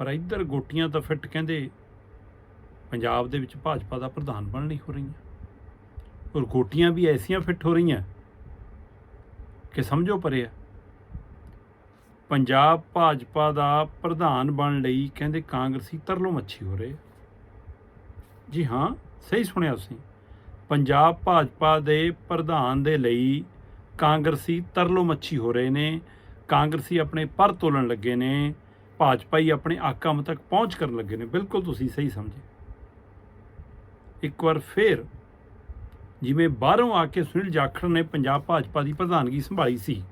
ਪਰ ਇੱਧਰ ਗੋਟੀਆਂ ਤਾਂ ਫਿੱਟ ਕਹਿੰਦੇ ਪੰਜਾਬ ਦੇ ਵਿੱਚ ਭਾਜਪਾ ਦਾ ਪ੍ਰਧਾਨ ਬਣ ਲਈ ਹੋ ਰਹੀਆਂ। ਔਰ ਗੋਟੀਆਂ ਵੀ ਐਸੀਆਂ ਫਿੱਟ ਹੋ ਰਹੀਆਂ ਕਿ ਸਮਝੋ ਪਰੇ ਆ। ਪੰਜਾਬ ਭਾਜਪਾ ਦਾ ਪ੍ਰਧਾਨ ਬਣਨ ਲਈ ਕਹਿੰਦੇ ਕਾਂਗਰਸੀ ਤਰਲੋ ਮੱਛੀ ਹੋ ਰਹੇ ਆ। ਜੀ ਹਾਂ, ਸਹੀ ਸੁਣਿਆ ਤੁਸੀਂ। ਪੰਜਾਬ ਭਾਜਪਾ ਦੇ ਪ੍ਰਧਾਨ ਦੇ ਲਈ ਕਾਂਗਰਸੀ ਤਰਲੋ ਮੱਛੀ ਹੋ ਰਹੇ ਨੇ, ਕਾਂਗਰਸੀ ਆਪਣੇ ਪਰ ਤੋਲਣ ਲੱਗੇ ਨੇ ਭਾਜਪਾ ਹੀ ਆਪਣੇ ਆਕਾਮ ਤੱਕ ਪਹੁੰਚ ਕਰਨ ਲੱਗੇ ਨੇ। ਬਿਲਕੁਲ ਤੁਸੀਂ ਸਹੀ ਸਮਝੇ। ਇੱਕ ਵਾਰ ਫੇਰ ਜਿਵੇਂ ਬਾਹਰੋਂ ਆ ਕੇ ਸੁਨੀਲ ਜਾਖੜ ਨੇ ਪੰਜਾਬ ਭਾਜਪਾ ਦੀ ਪ੍ਰਧਾਨਗੀ ਸੰਭਾਲੀ ਸੀ,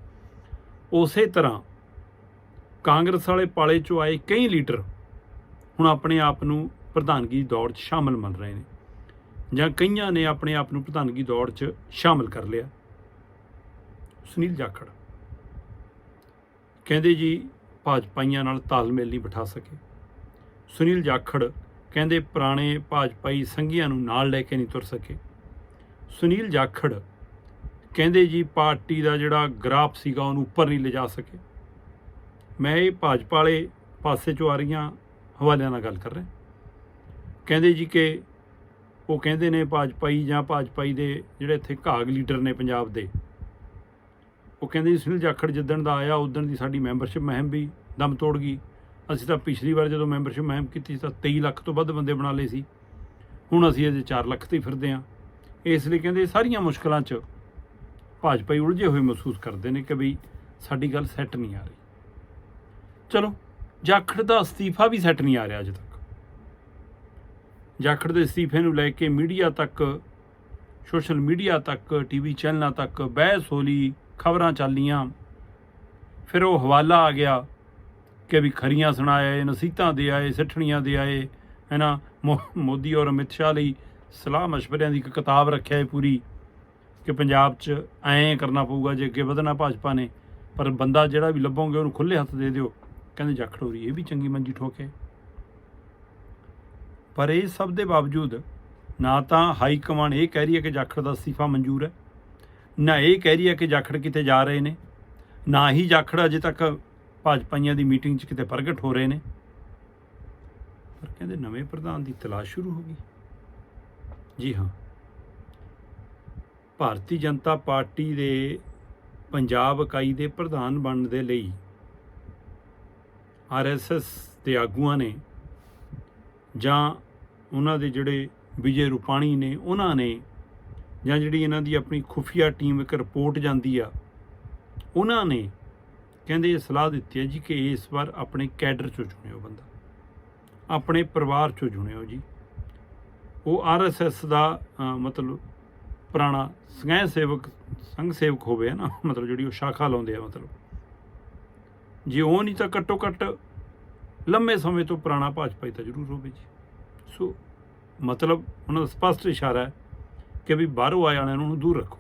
ਉਸੇ ਤਰ੍ਹਾਂ ਕਾਂਗਰਸ ਵਾਲੇ ਪਾਲੇ ਚੋਂ ਆਏ ਕਈ ਲੀਡਰ ਹੁਣ ਆਪਣੇ ਆਪ ਨੂੰ ਪ੍ਰਧਾਨਗੀ ਦੀ ਦੌੜ 'ਚ ਸ਼ਾਮਲ ਮੰਨ ਰਹੇ ਨੇ ਜਾਂ ਕਈਆਂ ਨੇ ਆਪਣੇ ਆਪ ਨੂੰ ਪ੍ਰਧਾਨਗੀ ਦੌੜ 'ਚ ਸ਼ਾਮਲ ਕਰ ਲਿਆ। ਸੁਨੀਲ ਜਾਖੜ ਕਹਿੰਦੇ ਜੀ ਭਾਜਪਾਈਆਂ ਨਾਲ ਤਾਲਮੇਲ ਨਹੀਂ ਬਿਠਾ ਸਕੇ। ਸੁਨੀਲ ਜਾਖੜ ਕਹਿੰਦੇ ਪੁਰਾਣੇ ਭਾਜਪਾਈ ਸੰਘੀਆਂ ਨੂੰ ਨਾਲ ਲੈ ਕੇ ਨਹੀਂ ਤੁਰ ਸਕੇ। ਸੁਨੀਲ ਜਾਖੜ ਕਹਿੰਦੇ ਜੀ ਪਾਰਟੀ ਦਾ ਜਿਹੜਾ ਗ੍ਰਾਫ ਸੀਗਾ ਉਹਨੂੰ ਉੱਪਰ ਨਹੀਂ ਲਿਜਾ ਸਕੇ। ਮੈਂ ਇਹ ਭਾਜਪਾ ਵਾਲੇ ਪਾਸੇ ਚੋਂ ਆ ਰਹੀਆਂ ਹਵਾਲਿਆਂ ਨਾਲ ਗੱਲ ਕਰ ਰਿਹਾ। ਕਹਿੰਦੇ ਜੀ ਕਿ ਉਹ ਕਹਿੰਦੇ ਨੇ ਭਾਜਪਾਈ ਜਾਂ ਭਾਜਪਾਈ ਦੇ ਜਿਹੜੇ ਇੱਥੇ ਘਾਗ ਲੀਡਰ ਨੇ ਪੰਜਾਬ ਦੇ ਉਹ ਕਹਿੰਦੇ ਜੀ, ਸੁਨੀਲ ਜਾਖੜ ਜਿੱਦਣ ਦਾ ਆਇਆ ਉਦਣ ਦੀ ਸਾਡੀ ਮੈਂਬਰਸ਼ਿਪ ਮਹਿਮ ਵੀ ਦਮ ਤੋੜ ਗਈ। ਅਸੀਂ ਤਾਂ ਪਿਛਲੀ ਵਾਰ ਜਦੋਂ ਮੈਂਬਰਸ਼ਿਪ ਮਹਿਮ ਕੀਤੀ ਸੀ, ਤਾਂ 23 ਲੱਖ ਤੋਂ ਵੱਧ ਬੰਦੇ ਬਣਾ ਲਏ ਸੀ। ਹੁਣ ਅਸੀਂ ਅਜੇ 4 ਲੱਖ ਤੇ ਫਿਰਦੇ ਹਾਂ। ਇਸ ਲਈ ਕਹਿੰਦੇ ਸਾਰੀਆਂ ਮੁਸ਼ਕਲਾਂ 'ਚ ਭਾਜਪਾਈ ਉਲਝੇ ਹੋਏ ਮਹਿਸੂਸ ਕਰਦੇ ਨੇ ਕਿ ਵੀ ਸਾਡੀ ਗੱਲ ਸੈੱਟ ਨਹੀਂ ਆ ਰਹੀ। ਚਲੋ, ਜਾਖੜ ਦਾ ਅਸਤੀਫਾ ਵੀ ਸੈੱਟ ਨਹੀਂ ਆ ਰਿਹਾ ਅਜੇ ਤੱਕ। ਜਾਖੜ ਦੇ ਅਸਤੀਫੇ ਨੂੰ ਲੈ ਕੇ ਮੀਡੀਆ ਤੱਕ, ਸੋਸ਼ਲ ਮੀਡੀਆ ਤੱਕ, ਟੀਵੀ ਚੈਨਲਾਂ ਤੱਕ ਬਹਿਸ ਹੋਲੀ ਖਬਰਾਂ ਚੱਲੀਆਂ ਫਿਰ ਉਹ ਹਵਾਲਾ ਆ ਗਿਆ ਕਿ ਵੀ ਖਰੀਆਂ ਸੁਣਾਏ ਨਸੀਹਤਾਂ ਦੇ ਆਏ, ਸਿੱਠਣੀਆਂ ਦੇ ਆਏ, ਹੈਨਾ? ਮੋ- ਮੋਦੀ ਔਰ ਅਮਿਤ ਸ਼ਾਹ ਲਈ ਸਲਾਹ مشਵਰਿਆਂ ਦੀ ਇੱਕ ਕਿਤਾਬ ਰੱਖਿਆ ਹੈ ਪੂਰੀ ਕਿ ਪੰਜਾਬ 'ਚ ਐਂ ਕਰਨਾ ਪਊਗਾ ਜੇ ਅੱਗੇ ਵਧਣਾ ਭਾਜਪਾ ਨੇ। ਪਰ ਬੰਦਾ ਜਿਹੜਾ ਵੀ ਲੱਭੋਗੇ ਉਹਨੂੰ ਖੁੱਲੇ ਹੱਥ ਦੇ ਦਿਓ। ਕਹਿੰਦੇ ਜਖੜੋਰੀ ਇਹ ਵੀ ਚੰਗੀ ਮੰਜੀ ਠੋਕੇ ਪਰ ਇਹ ਸਭ ਦੇ ਬਾਵਜੂਦ ਨਾ ਤਾਂ ਹਾਈ ਕਮਾਂਡ ਇਹ ਕਹਿ ਰਹੀ ਹੈ ਕਿ ਜਾਖੜ ਦਾ ਅਸਤੀਫਾ ਮਨਜ਼ੂਰ ਹੈ। ਨਾ ਇਹ ਕਹਿ ਰਹੀ ਹੈ ਕਿ ਜਾਖੜ ਕਿਤੇ ਜਾ ਰਹੇ ਨੇ, ਨਾ ਹੀ ਜਾਖੜ ਅਜੇ ਤੱਕ ਭਾਜਪਾਈਆਂ ਦੀ ਮੀਟਿੰਗ 'ਚ ਕਿਤੇ ਪ੍ਰਗਟ ਹੋ ਰਹੇ ਨੇ। ਪਰ ਕਹਿੰਦੇ ਨਵੇਂ ਪ੍ਰਧਾਨ ਦੀ ਤਲਾਸ਼ ਸ਼ੁਰੂ ਹੋ ਗਈ। ਜੀ ਹਾਂ। ਭਾਰਤੀ ਜਨਤਾ ਪਾਰਟੀ ਦੇ ਪੰਜਾਬ ਇਕਾਈ ਦੇ ਪ੍ਰਧਾਨ ਬਣਨ ਦੇ ਲਈ ਆਰਐਸਐਸ ਦੇ ਆਗੂਆਂ ਨੇ ਜਾਂ ਉਹਨਾਂ ਦੇ ਜਿਹੜੇ ਵਿਜੇ ਰੂਪਾਣੀ ਨੇ, ਉਹਨਾਂ ਨੇ ਜਾਂ ਜਿਹੜੀ ਇਹਨਾਂ ਦੀ ਆਪਣੀ ਖੁਫੀਆ ਟੀਮ ਇੱਕ ਰਿਪੋਰਟ ਜਾਂਦੀ ਆ, ਉਹਨਾਂ ਨੇ ਕਹਿੰਦੇ ਇਹ ਸਲਾਹ ਦਿੱਤੀ ਹੈ ਜੀ ਕਿ ਇਸ ਵਾਰ ਆਪਣੇ ਕੈਡਰ ਚੋਂ ਚੁਣਿਓ ਬੰਦਾ। ਆਪਣੇ ਪਰਿਵਾਰ ਚੋਂ ਚੁਣਿਓ ਜੀ। ਉਹ ਆਰਐਸਐਸ ਦਾ ਮਤਲਬ ਪੁਰਾਣਾ ਸਵੈ ਸੇਵਕ, ਸੰਘ ਸੇਵਕ ਹੋਵੇ ਨਾ, ਮਤਲਬ ਜਿਹੜੀ ਉਹ ਸ਼ਾਖਾ ਲਾਉਂਦੇ ਆ ਮਤਲਬ। ਜੇ ਉਹ ਨਹੀਂ ਤਾਂ ਘੱਟੋ ਘੱਟ ਲੰਮੇ ਸਮੇਂ ਤੋਂ ਪੁਰਾਣਾ ਭਾਜਪਾ ਤਾਂ ਜ਼ਰੂਰ ਹੋਵੇ ਜੀ। ਸੋ ਮਤਲਬ ਉਹਨਾਂ ਦਾ ਸਪਸ਼ਟ ਇਸ਼ਾਰਾ ਹੈ ਕਿ ਵੀ ਬਾਹਰੋਂ ਆਏ ਵਾਲਿਆਂ ਨੂੰ ਦੂਰ ਰੱਖੋ।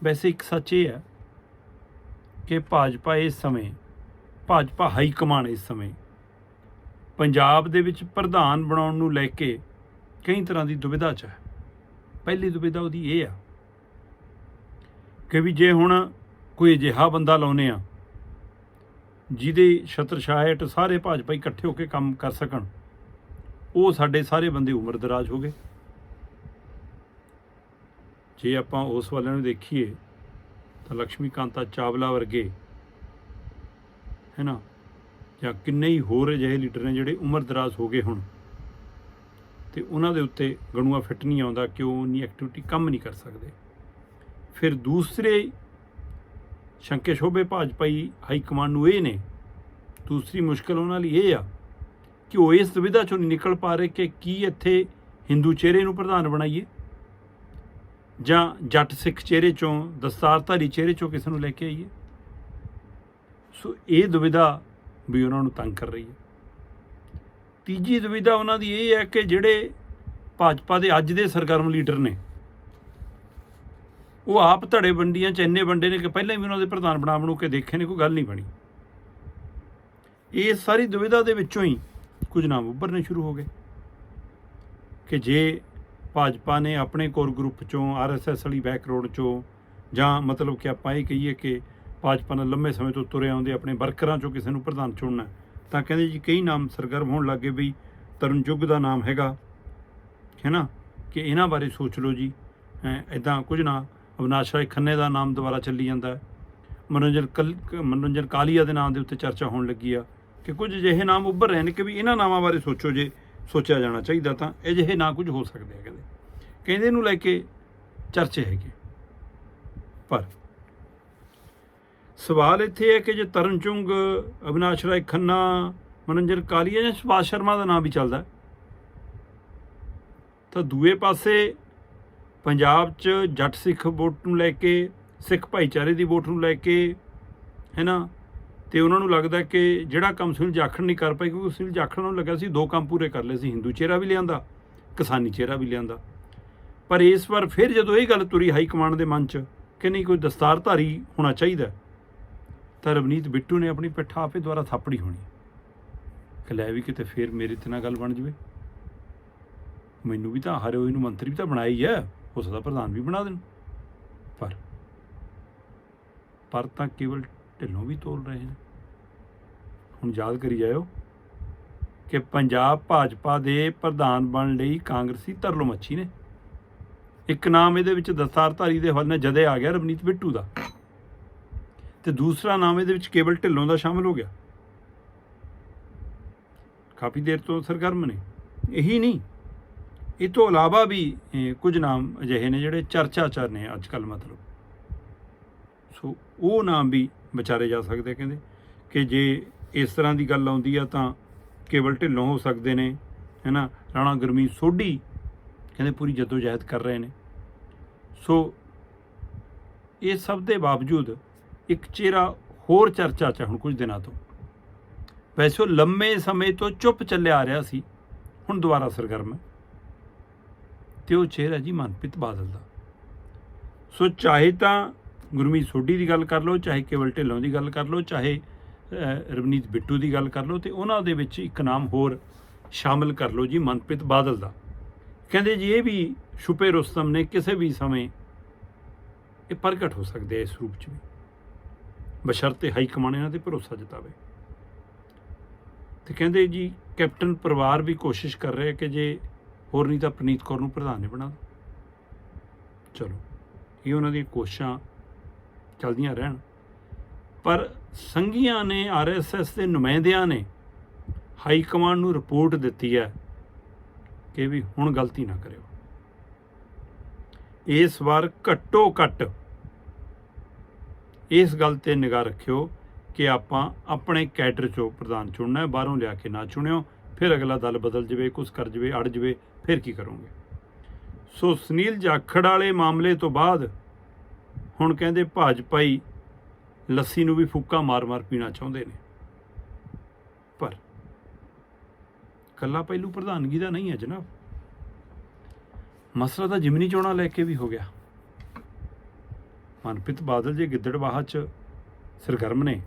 ਵੈਸੇ ਇੱਕ ਸੱਚ ਇਹ ਹੈ ਕਿ ਭਾਜਪਾ ਇਸ ਸਮੇਂ, ਭਾਜਪਾ ਹਾਈ ਕਮਾਂਡ ਇਸ ਸਮੇਂ ਪੰਜਾਬ ਦੇ ਵਿੱਚ ਪ੍ਰਧਾਨ ਬਣਾਉਣ ਨੂੰ ਲੈ ਕੇ ਕਈ ਤਰ੍ਹਾਂ ਦੀ ਦੁਬਿਧਾ 'ਚ ਹੈ। ਪਹਿਲੀ ਦੁਵਿਧਾ ਉਹਦੀ ਇਹ ਆ ਕਿ ਵੀ ਜੇ ਹੁਣ ਕੋਈ ਅਜਿਹਾ ਬੰਦਾ ਲਾਉਨੇ ਆ ਜਿਹਦੇ ਛਤਰ ਛਾਇਟ ਸਾਰੇ ਭਾਜਪਾ ਇਕੱਠੇ ਹੋ ਕੇ ਕੰਮ ਕਰ ਸਕਣ, ਉਹ ਸਾਡੇ ਸਾਰੇ ਬੰਦੇ ਉਮਰ ਦਰਾਜ ਹੋ ਗਏ। ਜੇ ਆਪਾਂ ਉਸ ਵਾਲਿਆਂ ਨੂੰ ਦੇਖੀਏ ਤਾਂ ਲక్ష్ਮੀ ਕਾਂਤਾ ਚਾਵਲਾ ਵਰਗੇ ਹੈ ਨਾ ਜਾਂ ਕਿੰਨੇ ਹੀ ਹੋਰ ਅਜਿਹੇ ਲੀਡਰ ਨੇ ਜਿਹੜੇ ਉਮਰ ਦਰਾਜ਼ ਹੋ ਗਏ ਹੁਣ ਤੇ ਉਹਨਾਂ ਦੇ ਉੱਤੇ ਗਣੂਆ ਫਿੱਟ ਨਹੀਂ ਆਉਂਦਾ ਕਿ ਉਹ ਉਨੀ ਐਕਟੀਵਿਟੀ ਕੰਮ ਨਹੀਂ ਕਰ ਸਕਦੇ। ਫਿਰ ਦੂਸਰੇ ਸ਼ੰਕੇ ਸ਼ੋਭੇ ਭਾਜਪਾਈ ਹਾਈ ਕਮਾਂਡ ਨੂੰ ਇਹ ਨੇ, ਦੂਸਰੀ ਮੁਸ਼ਕਲ ਉਹਨਾਂ ਲਈ ਇਹ ਆ ਕਿ ਉਹ ਇਸ ਸੁਵਿਧਾ ਚੋਂ ਨਹੀਂ ਨਿਕਲ ਪਾ ਰਹੇ ਕਿ ਕੀ ਇੱਥੇ ਹਿੰਦੂ ਚਿਹਰੇ ਨੂੰ ਪ੍ਰਧਾਨ ਬਣਾਈਏ। ਜਾਂ ਜੱਟ ਸਿੱਖ ਚਿਹਰੇ ਚੋਂ, ਦਸਤਾਰਧਾਰੀ ਚਿਹਰੇ ਚੋਂ ਕਿਸੇ ਨੂੰ ਲੈ ਕੇ ਆਈਏ? ਸੋ ਇਹ ਦੁਵਿਧਾ ਵੀ ਉਹਨਾਂ ਨੂੰ ਤੰਗ ਕਰ ਰਹੀ ਹੈ। ਤੀਜੀ ਦੁਵਿਧਾ ਉਹਨਾਂ ਦੀ ਇਹ ਹੈ ਕਿ ਜਿਹੜੇ ਭਾਜਪਾ ਦੇ ਅੱਜ ਦੇ ਸਰਗਰਮ ਲੀਡਰ ਨੇ, ਉਹ ਆਪ ਧੜੇ ਵੰਡੀਆਂ ਚ ਇੰਨੇ ਵੰਡੇ ਨੇ ਕਿ ਪਹਿਲਾਂ ਹੀ ਉਹਨਾਂ ਦੇ ਪ੍ਰਧਾਨ ਬਣਾ ਬਣੂ ਕੇ ਦੇਖੇ ਨੇ, ਕੋਈ ਗੱਲ ਨਹੀਂ ਬਣੀ। ਇਹ ਸਾਰੀ ਦੁਵਿਧਾ ਦੇ ਵਿੱਚੋਂ ਹੀ ਕੁਝ ਨਾਮ ਉੱਭਰਨੇ ਸ਼ੁਰੂ ਹੋ ਗਏ ਕਿ ਜੇ ਭਾਜਪਾ ਨੇ ਆਪਣੇ ਕੋਰ ਗਰੁੱਪ ਚੋਂ ਆਰਐਸਐਸ ਵਾਲੀ ਬੈਕਗ੍ਰਾਉਂਡ ਚੋਂ ਜਾਂ ਮਤਲਬ ਕਿ ਆਪਾਂ ਇਹ ਕਹੀਏ ਕਿ ਭਾਜਪਾ ਨਾਲ ਲੰਮੇ ਸਮੇਂ ਤੋਂ ਤੁਰੇ ਆਉਂਦੇ ਆਪਣੇ ਵਰਕਰਾਂ ਚੋਂ ਕਿਸੇ ਨੂੰ ਪ੍ਰਧਾਨ ਚੁਣਨਾ ਤਾਂ ਕਹਿੰਦੇ ਜੀ ਕਈ ਨਾਮ ਸਰਗਰਮ ਹੋਣ ਲੱਗੇ ਵੀ ਤਰੁਣ ਜੁਗ ਦਾ ਨਾਮ ਹੈਗਾ, ਹੈ ਨਾ? ਕਿ ਇਹਨਾਂ ਬਾਰੇ ਸੋਚ ਲਓ ਜੀ। ਐਦਾਂ ਕੁਝ ਨਾ, ਅਵਿਨਾਸ਼ ਰਾਏ ਖੰਨੇ ਦਾ ਨਾਮ ਦੁਬਾਰਾ ਚੱਲੀ ਜਾਂਦਾ ਮਨੋਰੰਜਨ ਕਲ, ਮਨੋਰੰਜਨ ਕਾਲੀਆ ਦੇ ਨਾਮ ਦੇ ਉੱਤੇ ਚਰਚਾ ਹੋਣ ਲੱਗੀ ਆ। ਕਿ ਕੁਝ ਅਜਿਹੇ ਨਾਮ ਉੱਭਰ ਰਹੇ ਨੇ ਕਿ ਵੀ ਇਹਨਾਂ ਨਾਮਾਂ ਬਾਰੇ ਸੋਚੋ ਜੇ। ਸੋਚਿਆ ਜਾਣਾ ਚਾਹੀਦਾ ਤਾਂ ਅਜਿਹੇ ਨਾ ਕੁਝ ਹੋ ਸਕਦੇ ਆ ਕਹਿੰਦੇ ਕਹਿੰਦੇ ਨੂੰ ਲੈ ਕੇ ਚਰਚੇ ਹੈਗੇ। ਪਰ ਸਵਾਲ ਇੱਥੇ ਹੈ ਕਿ ਜੇ ਤਰਨ ਚੁੰਗ, ਅਵਿਨਾਸ਼ ਰਾਏ ਖੰਨਾ ਮਨੋਰੰਜਨ ਕਾਲੀਆ ਜਾਂ ਸੁਭਾਸ਼ ਸ਼ਰਮਾ ਦਾ ਨਾਮ ਵੀ ਚੱਲਦਾ ਤਾਂ ਦੂਏ ਪਾਸੇ ਪੰਜਾਬ 'ਚ ਜੱਟ ਸਿੱਖ ਵੋਟ ਨੂੰ ਲੈ ਕੇ, ਸਿੱਖ ਭਾਈਚਾਰੇ ਦੀ ਵੋਟ ਨੂੰ ਲੈ ਕੇ, ਹੈ ਨਾ ਤੇ ਉਹਨਾਂ ਨੂੰ ਲੱਗਦਾ ਕਿ ਜਿਹੜਾ ਕੰਮ ਸੁਨੀਲ ਜਾਖੜ ਨਹੀਂ ਕਰ ਪਾਈ, ਕਿਉਂਕਿ ਸੁਨੀਲ ਜਾਖੜ ਨੂੰ ਲੱਗਾ ਸੀ ਦੋ ਕੰਮ ਪੂਰੇ ਕਰ ਲਏ ਸੀ, ਹਿੰਦੂ ਚਿਹਰਾ ਵੀ ਲਿਆਂਦਾ, ਕਿਸਾਨੀ ਚਿਹਰਾ ਵੀ ਲਿਆਂਦਾ। ਪਰ ਇਸ ਵਾਰ ਫਿਰ ਜਦੋਂ ਇਹ ਗੱਲ ਤੁਰੀ ਹਾਈ ਕਮਾਂਡ ਦੇ ਮਨ 'ਚ ਕਿ ਨਹੀਂ ਕੋਈ ਦਸਤਾਰਧਾਰੀ ਹੋਣਾ ਚਾਹੀਦਾ, ਤਾਂ ਰਵਨੀਤ ਬਿੱਟੂ ਨੇ ਆਪਣੀ ਪਿੱਠਾ ਆਪੇ ਦੁਆਰਾ ਥਾਪੜੀ ਹੋਣੀ। ਕਿ ਲੈ ਵੀ ਕਿਤੇ ਫੇਰ ਮੇਰੇ ਤੇ ਨਾ ਗੱਲ ਬਣ ਜਵੇ। ਮੈਨੂੰ ਵੀ ਤਾਂ ਹਰੇ ਹੋਏ ਨੂੰ ਮੰਤਰੀ ਵੀ ਤਾਂ ਬਣਾਇਆ ਹੀ ਹੈ ਹੋ ਸਕਦਾ ਪ੍ਰਧਾਨ ਵੀ ਬਣਾ ਦੇਣ। ਪਰ ਪਰ ਤਾਂ ਕੇਵਲ ਢਿੱਲੋਂ ਵੀ ਤੋਲ ਰਹੇ ਨੇ। ਹੁਣ ਯਾਦ ਕਰੀ ਜਾਇਓ ਕਿ ਪੰਜਾਬ ਭਾਜਪਾ ਦੇ ਪ੍ਰਧਾਨ ਬਣ ਲਈ ਕਾਂਗਰਸੀ ਤਰਲੋ ਮੱਛੀ ਨੇ। ਇੱਕ ਨਾਮ ਇਹਦੇ ਵਿੱਚ ਦਸਤਾਰਧਾਰੀ ਦੇ ਹਵਾਲੇ ਨਾਲ ਜਦੇ ਆ ਗਿਆ ਰਵਨੀਤ ਬਿੱਟੂ ਦਾ। ਤੇ ਦੂਸਰਾ ਨਾਮ ਇਹਦੇ ਵਿੱਚ ਕੇਵਲ ਢਿੱਲੋਂ ਦਾ ਸ਼ਾਮਲ ਹੋ ਗਿਆ। ਕਾਫੀ ਦੇਰ ਤੋਂ ਸਰਗਰਮ ਨੇ। ਇਹੀ ਨਹੀਂ, ਇਹ ਤੋਂ ਇਲਾਵਾ ਵੀ ਕੁਝ ਨਾਮ ਅਜਿਹੇ ਨੇ ਜਿਹੜੇ ਚਰਚਾ ਚ ਨੇ ਅੱਜ ਕੱਲ ਮਤਲਬ। ਸੋ ਉਹ ਨਾਮ ਵੀ ਵਿਚਾਰੇ ਜਾ ਸਕਦੇ ਕਹਿੰਦੇ, ਕਿ ਜੇ ਇਸ ਤਰ੍ਹਾਂ ਦੀ ਗੱਲ ਆਉਂਦੀ ਆ ਤਾਂ ਕੇਵਲ ਢਿੱਲੋਂ ਹੋ ਸਕਦੇ ਨੇ, ਹੈਨਾ? ਰਾਣਾ ਗੁਰਮੀਤ ਸੋਢੀ ਕਹਿੰਦੇ ਪੂਰੀ ਜਦੋਜਹਿਦ ਕਰ ਰਹੇ ਨੇ। ਸੋ ਇਹ ਸਭ ਦੇ ਬਾਵਜੂਦ ਇੱਕ ਚਿਹਰਾ ਹੋਰ ਚਰਚਾ ਚ ਹੁਣ ਕੁਝ ਦਿਨਾਂ ਤੋਂ। ਵੈਸੇ ਉਹ ਲੰਮੇ ਸਮੇਂ ਤੋਂ ਚੁੱਪ ਚੱਲਿਆ ਆ ਰਿਹਾ ਸੀ, ਹੁਣ ਦੁਬਾਰਾ ਸਰਗਰਮ ਹੈ। ਤੇ ਉਹ ਚਿਹਰਾ ਜੀ ਮਨਪ੍ਰੀਤ ਬਾਦਲ ਦਾ। ਸੋ ਚਾਹੇ ਤਾਂ ਗੁਰਮੀਤ ਸੋਢੀ ਦੀ ਗੱਲ ਕਰ ਲਓ, ਚਾਹੇ ਕੇਵਲ ਢਿੱਲੋਂ ਦੀ ਗੱਲ ਕਰ ਲਓ, ਚਾਹੇ ਰਵਨੀਤ ਬਿੱਟੂ ਦੀ ਗੱਲ ਕਰ ਲਓ, ਤੇ ਉਹਨਾਂ ਦੇ ਵਿੱਚ ਇੱਕ ਨਾਮ ਹੋਰ ਸ਼ਾਮਿਲ ਕਰ ਲਓ ਜੀ, ਮਨਪ੍ਰੀਤ ਬਾਦਲ ਦਾ। ਕਹਿੰਦੇ ਜੀ, ਇਹ ਵੀ ਛੁਪੇ ਰੁਸਤਮ ਨੇ, ਕਿਸੇ ਵੀ ਸਮੇਂ ਇਹ ਪ੍ਰਗਟ ਹੋ ਸਕਦੇ ਇਸ ਰੂਪ 'ਚ ਵੀ। ਬਸ਼ਰਤੇ ਹਾਈ ਕਮਾਂਡ ਇਹਨਾਂ ਤੇ ਭਰੋਸਾ ਜਤਾਵੇ। ਤੇ ਕਹਿੰਦੇ ਜੀ, ਕੈਪਟਨ ਪਰਿਵਾਰ ਵੀ ਕੋਸ਼ਿਸ਼ ਕਰ ਰਿਹਾ ਕਿ ਜੇ ਹੋਰ ਨਹੀਂ ਤਾਂ ਪ੍ਰਨੀਤ ਕੌਰ ਨੂੰ ਪ੍ਰਧਾਨ ਨੇ ਬਣਾ ਦਿਓ। ਚਲੋ, ਇਹ ਉਹਨਾਂ ਦੀਆਂ ਕੋਸ਼ਿਸ਼ਾਂ ਚਲਦੀਆਂ ਰਹਿਣ। ਪਰ ਸੰਘੀਆਂ ਨੇ ਆਰਐਸਐਸ ਦੇ ਨੁਮਾਇੰਦਿਆਂ ਨੇ ਹਾਈ ਕਮਾਂਡ ਨੂੰ ਰਿਪੋਰਟ ਦਿੱਤੀ ਹੈ ਕਿ ਵੀ ਹੁਣ ਗਲਤੀ ਨਾ ਕਰਿਓ। ਇਸ ਵਾਰ ਘੱਟੋ ਘੱਟ ਇਸ ਗੱਲ ਤੇ ਨਿਗਾਹ ਰੱਖਿਓ ਕਿ ਆਪਾਂ ਆਪਣੇ ਕੈਡਰ ਚੋਂ ਪ੍ਰਧਾਨ ਚੁਣਨਾ ਹੈ, ਬਾਹਰੋਂ ਲਿਆ ਕੇ ਨਾ ਚੁਣਿਓ, ਫਿਰ ਅਗਲਾ ਦਲ ਬਦਲ ਜਵੇ, ਕੁਛ ਕਰ ਜਵੇ, ਅੜ ਜਵੇ, ਫਿਰ ਕੀ ਕਰੋਗੇ? ਸੋ ਸੁਨੀਲ ਜਾਖੜ ਵਾਲੇ ਮਾਮਲੇ ਤੋਂ ਬਾਅਦ ਹੁਣ ਕਹਿੰਦੇ ਭਾਜਪਾਈ ਲੱਸੀ ਨੂੰ ਵੀ ਫੂਕਾ ਮਾਰ-ਮਾਰ ਪੀਣਾ ਚਾਹੁੰਦੇ ਨੇ। ਪਰ ਕੱਲਾ ਪਹਿਲੂ ਪ੍ਰਧਾਨਗੀ ਦਾ ਨਹੀਂ ਹੈ ਜਨਾਬ। ਮਸਲਾ ਤਾਂ ਜਿਮਨੀ ਚੋਣਾਂ ਲੈ ਕੇ ਵੀ ਹੋ ਗਿਆ। ਮਨਪ੍ਰੀਤ ਬਾਦਲ ਜੇ ਗਿੱਦੜਬਾਹਾ 'ਚ ਸਰਗਰਮ ਨੇ,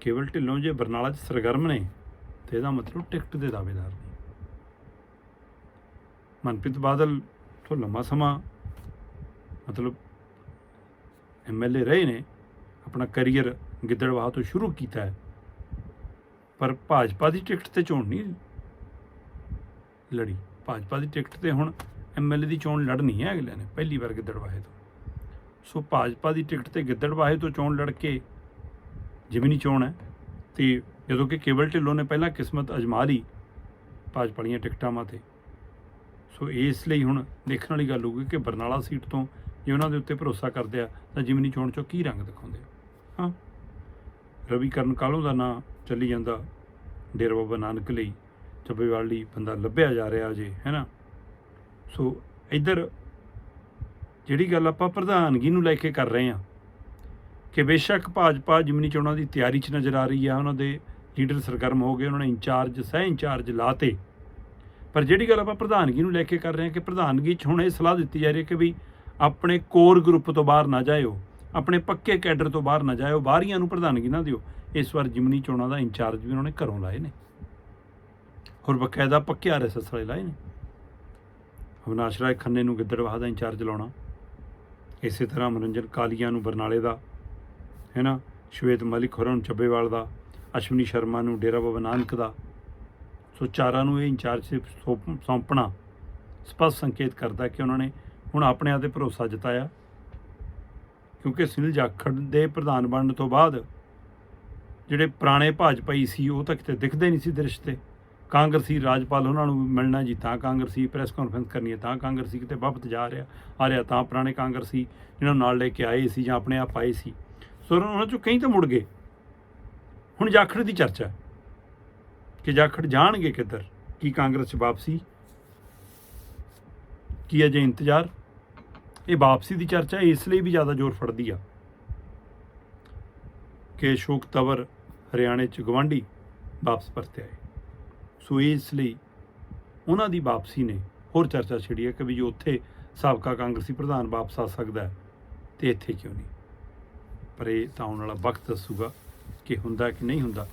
ਕੇਵਲ ਢਿੱਲੋਂ ਜੇ ਬਰਨਾਲਾ 'ਚ ਸਰਗਰਮ ਨੇ, ਤੇ ਇਹਦਾ ਮਤਲਬ ਟਿਕਟ ਦੇ ਦਾਅਵੇਦਾਰ ਨੇ। ਮਨਪ੍ਰੀਤ ਬਾਦਲ ਤੋਂ ਲੰਮਾ ਸਮਾਂ ਮਤਲਬ ਐਮਐਲਏ ਰਹੇ ਨੇ, ਆਪਣਾ ਕੈਰੀਅਰ ਗਿੱਦੜਵਾਹ ਤੋਂ ਸ਼ੁਰੂ ਕੀਤਾ ਹੈ। ਪਰ ਭਾਜਪਾ ਦੀ ਟਿਕਟ ਤੇ ਚੋਣ ਨਹੀਂ ਲੜੀ। ਭਾਜਪਾ ਦੀ ਟਿਕਟ ਤੇ ਹੁਣ ਐਮਐਲਏ ਦੀ ਚੋਣ ਲੜਨੀ ਹੈ ਅਗਲੇ ਨੇ, ਪਹਿਲੀ ਵਾਰ ਗਿੱਦੜਵਾਹੇ ਤੋਂ। ਸੋ ਭਾਜਪਾ ਦੀ ਟਿਕਟ ਤੇ ਗਿੱਦੜਵਾਹੇ ਤੋਂ ਚੋਣ ਲੜ ਕੇ ਜਿਮਨੀ ਚੋਣ ਹੈ, ਤੇ ਜਦੋਂ ਕਿ ਕੇਵਲ ਢਿੱਲੋਂ ਨੇ ਪਹਿਲਾਂ ਕਿਸਮਤ ਅਜਮਾ ਲਈ ਭਾਜਪਾ ਵਾਲੀਆਂ ਟਿਕਟਾਂ ਮਾਤੇ ਸੋ ਇਸ ਲਈ ਹੁਣ ਦੇਖਣ ਵਾਲੀ ਗੱਲ ਹੋਊਗੀ ਕਿ ਬਰਨਾਲਾ ਸੀਟ ਤੋਂ ਜੇ ਉਹਨਾਂ ਦੇ ਉੱਤੇ ਭਰੋਸਾ ਕਰਦੇ ਆ, ਤਾਂ ਜਿਮਨੀ ਚੋਣ ਚੋਂ ਕੀ ਰੰਗ ਦਿਖਾਉਂਦੇ ਆ? ਹਾਂ। ਰਵੀ ਕਰਨ ਕਾਲੋਂ ਦਾ ਨਾਂ ਚੱਲੀ ਜਾਂਦਾ? ਡੇਰਾ ਬਾਬਾ ਨਾਨਕ ਲਈ ਚੱਬੇਵਾਲ ਲਈ ਬੰਦਾ ਲੱਭਿਆ ਜਾ ਰਿਹਾ ਜੇ ਹੈਨਾ ਸੋ ਇੱਧਰ ਜਿਹੜੀ ਗੱਲ ਆਪਾਂ ਪ੍ਰਧਾਨਗੀ ਨੂੰ ਲੈ ਕੇ ਕਰ ਰਹੇ ਹਾਂ, ਕਿ ਬੇਸ਼ੱਕ ਭਾਜਪਾ ਜਿਮਨੀ ਚੋਣਾਂ ਦੀ ਤਿਆਰੀ 'ਚ ਨਜ਼ਰ ਆ ਰਹੀ ਆ, ਉਹਨਾਂ ਦੇ ਲੀਡਰ ਸਰਗਰਮ ਹੋ ਗਏ, ਉਹਨਾਂ ਨੇ ਇੰਚਾਰਜ, ਸਹਿ ਇੰਚਾਰਜ ਲਾਤੇ। ਪਰ ਜਿਹੜੀ ਗੱਲ ਆਪਾਂ ਪ੍ਰਧਾਨਗੀ ਨੂੰ ਲੈ ਕੇ ਕਰ ਰਹੇ ਹਾਂ, ਕਿ ਪ੍ਰਧਾਨਗੀ 'ਚ ਹੁਣ ਇਹ ਸਲਾਹ ਦਿੱਤੀ ਜਾ ਰਹੀ ਹੈ ਕਿ ਵੀ ਆਪਣੇ ਕੋਰ ਗਰੁੱਪ ਤੋਂ ਬਾਹਰ ਨਾ ਜਾਇਓ, ਆਪਣੇ ਪੱਕੇ ਕੈਡਰ ਤੋਂ ਬਾਹਰ ਨਾ ਜਾਇਓ ਬਾਹਰੀਆਂ ਨੂੰ ਪ੍ਰਧਾਨਗੀ ਨਾ ਦਿਓ। ਇਸ ਵਾਰ ਜਿਮਨੀ ਚੋਣਾਂ ਦਾ ਇੰਚਾਰਜ ਵੀ ਉਹਨਾਂ ਨੇ ਘਰੋਂ ਲਾਏ ਨੇ। ਹੋਰ ਬਕਾਇਦਾ ਪੱਕੇ ਆਰਐਸਐਸ ਵਾਲੇ ਲਾਏ ਨੇ। ਅਵਿਨਾਸ਼ ਰਾਏ ਖੰਨੇ ਨੂੰ ਗਿੱਦੜਵਾਹ ਦਾ ਇੰਚਾਰਜ ਲਾਉਣਾ। ਇਸੇ ਤਰ੍ਹਾਂ ਮਨੋਰੰਜਨ ਕਾਲੀਆ ਨੂੰ ਬਰਨਾਲੇ ਦਾ, ਹੈ ਨਾ? ਸ਼ਵੇਤ ਮਲਿਕ ਹੋਰਾਂ ਨੂੰ ਚੱਬੇਵਾਲ ਦਾ, ਅਸ਼ਵਨੀ ਸ਼ਰਮਾ ਨੂੰ ਡੇਰਾ ਬਾਬਾ ਨਾਨਕ ਦਾ। ਸੋ ਚਾਰਾਂ ਨੂੰ ਇਹ ਇੰਚਾਰਜ ਸੌਂਪ- ਸੌਂਪਣਾ। ਸਪਸ਼ਟ ਸੰਕੇਤ ਕਰਦਾ ਕਿ ਉਹਨਾਂ ਨੇ ਹੁਣ ਆਪਣੇ ਆਪ ਤੇ ਭਰੋਸਾ ਜਤਾਇਆ। ਕਿਉਂਕਿ ਸੁਨੀਲ ਜਾਖੜ ਦੇ ਪ੍ਰਧਾਨ ਬਣਨ ਤੋਂ ਬਾਅਦ ਜਿਹੜੇ ਪੁਰਾਣੇ ਭਾਜਪਾਈ ਸੀ, ਉਹ ਤਾਂ ਕਿਤੇ ਦਿਖਦੇ ਨਹੀਂ ਸੀ ਦ੍ਰਿਸ਼ ਤੇ। ਕਾਂਗਰਸੀ ਰਾਜਪਾਲ ਉਹਨਾਂ ਨੂੰ ਮਿਲਣਾ ਜੀ, ਤਾਂ ਕਾਂਗਰਸੀ ਪ੍ਰੈਸ ਕਾਨਫਰੰਸ ਕਰਨੀ ਹੈ, ਤਾਂ ਕਾਂਗਰਸੀ ਕਿਤੇ ਵਾਪਸ ਜਾ ਰਿਹਾ, ਆ ਰਿਹਾ, ਤਾਂ ਪੁਰਾਣੇ ਕਾਂਗਰਸੀ ਜਿਹਨਾਂ ਨੂੰ ਨਾਲ ਲੈ ਕੇ ਆਏ ਸੀ ਜਾਂ ਆਪਣੇ ਆਪ ਆਏ ਸੀ। ਸੋ ਉਹਨਾਂ ਚੋਂ ਕਈ ਤਾਂ ਮੁੜ ਗਏ। ਹੁਣ ਜਾਖੜ ਦੀ ਚਰਚਾ ਕਿ ਜਾਖੜ ਜਾਣਗੇ ਕਿੱਧਰ, ਕੀ ਕਾਂਗਰਸ 'ਚ ਵਾਪਸੀ, ਕੀ ਅਜੇ ਇੰਤਜ਼ਾਰ? ਇਹ ਵਾਪਸੀ ਦੀ ਚਰਚਾ ਇਸ ਲਈ ਵੀ ਜ਼ਿਆਦਾ ਜ਼ੋਰ ਫੜਦੀ ਆ ਕਿ ਅਸ਼ੋਕ ਤਵਰ ਹਰਿਆਣੇ 'ਚ ਗਵਾਂਢੀ ਵਾਪਸ ਪਰਤੇ ਆਏ। ਸੋ ਇਸ ਲਈ ਉਹਨਾਂ ਦੀ ਵਾਪਸੀ ਨੇ ਹੋਰ ਚਰਚਾ ਛਿੜੀ ਹੈ ਕਿ ਵੀ ਜੋ ਉੱਥੇ ਸਾਬਕਾ ਕਾਂਗਰਸੀ ਪ੍ਰਧਾਨ ਵਾਪਸ ਆ ਸਕਦਾ ਹੈ ਤੇ ਇੱਥੇ ਕਿਉਂ ਨਹੀਂ? ਪਰ ਇਹ ਤਾਂ ਆਉਣ ਵਾਲਾ ਵਕਤ ਦੱਸੂਗਾ ਕਿ ਹੁੰਦਾ ਕਿ ਨਹੀਂ ਹੁੰਦਾ।